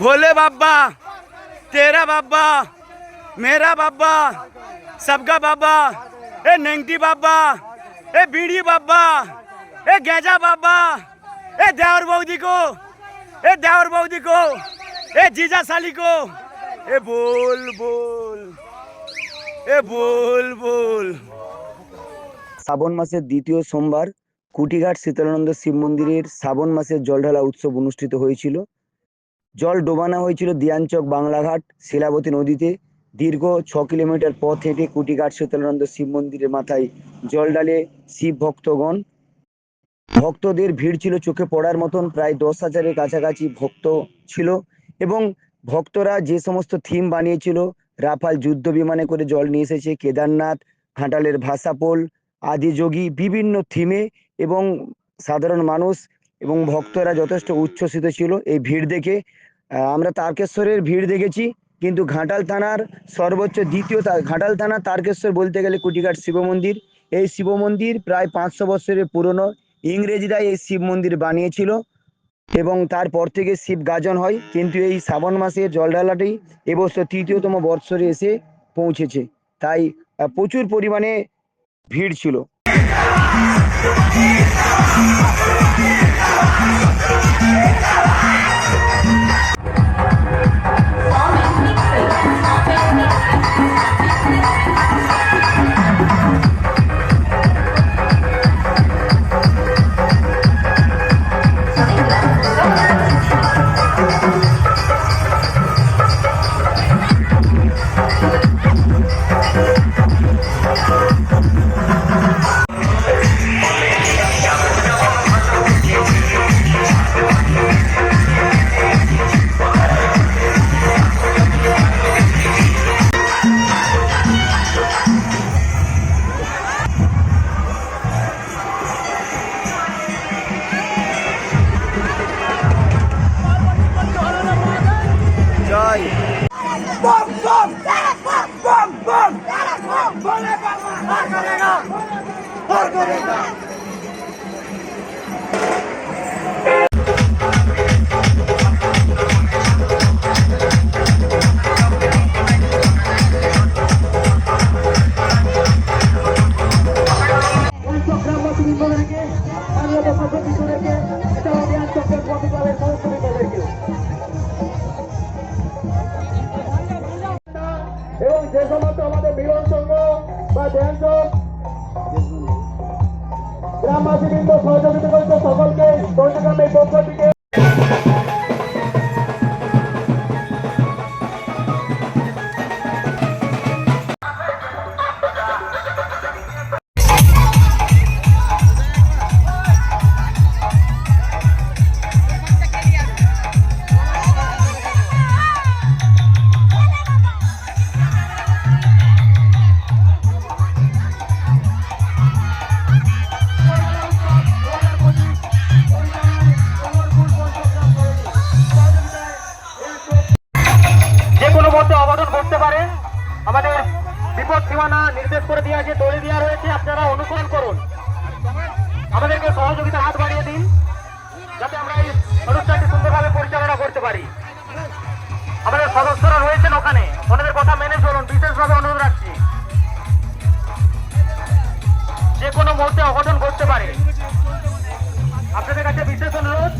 भोले बाबा तेरा बाबा मेरा बाबा सबका बाबा ए नेंगटी बाबा ए बीड़ी बाबा ए गेजा बाबा ए देवर बौदी को ए देवर बौदी को ए जीजा साली को ए बोल बोल ए बोल बोल শ্রাবণ মাসের দ্বিতীয় সোমবার কুটিঘাট শীতলানন্দ শিব মন্দিরের শ্রাবণ মাসের জলঢালা উৎসব অনুষ্ঠিত হয়েছিল জল ডোবানো হয়েছিল দিয়ানচক বাংলাঘাট, শিলাবতী নদীতে। দীর্ঘ ছ কিলোমিটার পথ হেঁটে কুটিঘাট শীতলানন্দ শিব মন্দিরের মাথায় জল ডালে শিব ভক্তগণ। ভক্তদের ভিড় ছিল চোখে পড়ার মতন, প্রায় দশ হাজারের কাছাকাছি ভক্ত ছিল এবং ভক্তরা যে সমস্ত থিম বানিয়েছিল, রাফাল যুদ্ধ বিমানে করে জল নিয়ে এসেছে, কেদারনাথ, ঘাটালের ভাষাপোল, আদিযোগী, বিভিন্ন থিমে এবং সাধারণ মানুষ এবং ভক্তরা যথেষ্ট উচ্ছ্বসিত ছিল। এই ভিড় দেখে আমরা তারকেশ্বরের ভিড় দেখেছি। কিন্তু ঘাটাল থানার সর্বোচ্চ দ্বিতীয় ঘাটাল থানা তারকেশ্বর বলতে গেলে কুটিঘাট শিব মন্দির। এই শিব মন্দির প্রায় পাঁচশো বছরের পুরনো। ইংরেজরা এই শিব মন্দির বানিয়েছিল এবং তারপর থেকে শিব গাজন হয়। কিন্তু এই শ্রাবণ মাসের জলঢালাটি এবছর তৃতীয়তম বৎসরে এসে পৌঁছেছে। তাই প্রচুর পরিমাণে ভিড় ছিল। গ্রামবাসী বৃন্দ সহযোগিতা করছে সকলকে দৈনগ্রামের পক্ষ থেকে আমরা এই অনুষ্ঠানটি সুন্দরভাবে পরিচালনা করতে পারি। আমাদের সদস্যরা রয়েছেন ওখানে। ওনাদের কথা মেনে চলুন, বিশেষভাবে অনুরোধ রাখছি। যে কোনো মুহূর্তে অঘটন করতে পারে। আপনাদের কাছে বিশেষ অনুরোধ।